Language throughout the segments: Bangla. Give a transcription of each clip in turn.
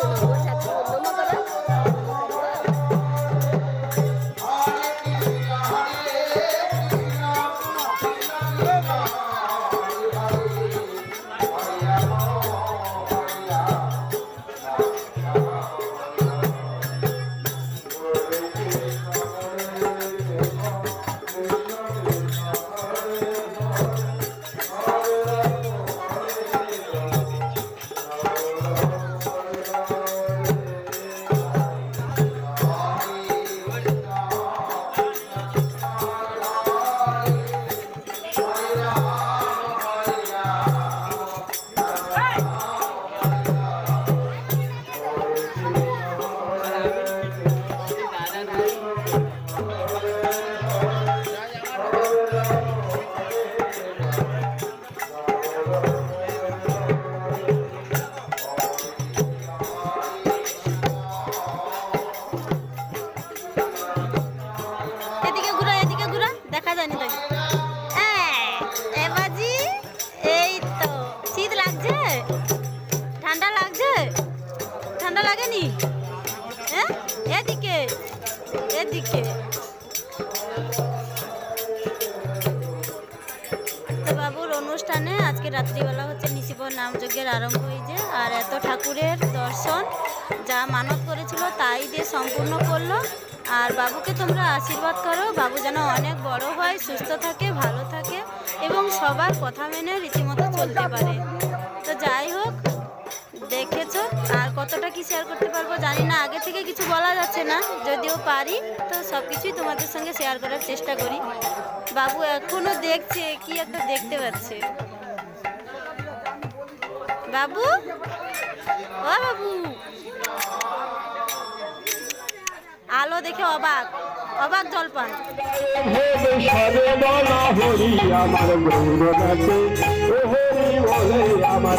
Oh. এদিকে। তো বাবুর অনুষ্ঠানে আজকে রাত্রিবেলা হচ্ছে নিশিবর নামযজ্ঞের আরম্ভ হয়েছে আর এত ঠাকুরের দর্শন যা মানত করেছিল তাই দিয়ে সম্পূর্ণ করল। আর বাবুকে তোমরা আশীর্বাদ করো, বাবু যেন অনেক বড় হয়, সুস্থ থাকে, ভালো থাকে এবং সবার কথা মেনে রীতিমতো চলতে পারে। তো যাই হোক দেখেছ? আর কতটা কি শেয়ার করতে পারব জানি না। আগে থেকে কিছু বলা যাচ্ছে না। যদিও পারি, তো সব কিছুই তোমাদের সঙ্গে শেয়ার করার চেষ্টা করি। বাবু এখনও দেখছে, কি একটা দেখতে পাচ্ছে। বাবু? ও বাবু! আলো দেখে অবাক। অবাক জলপান। আমার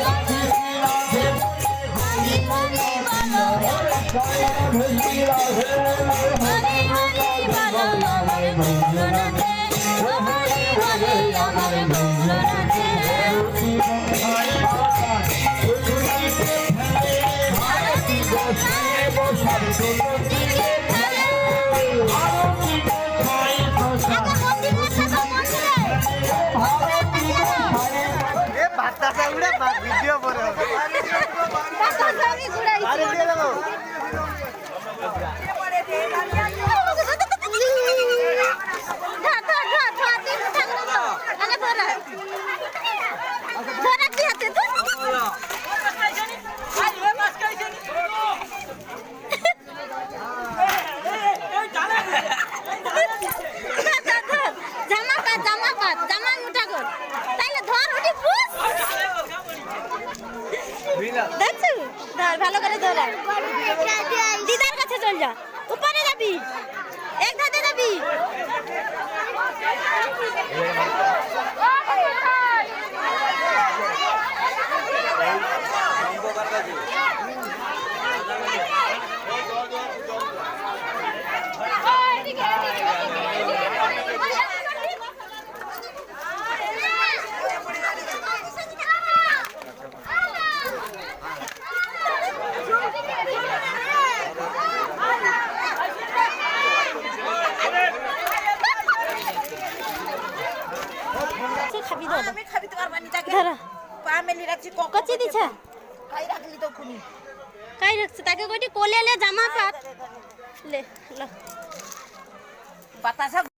ভিডিও পরে আরে দিয়ে দেবো। দিদার কাছে চল যা। উপরে যাবি। এক ধাতে যাবি। পাত। লে ল। বাতাসা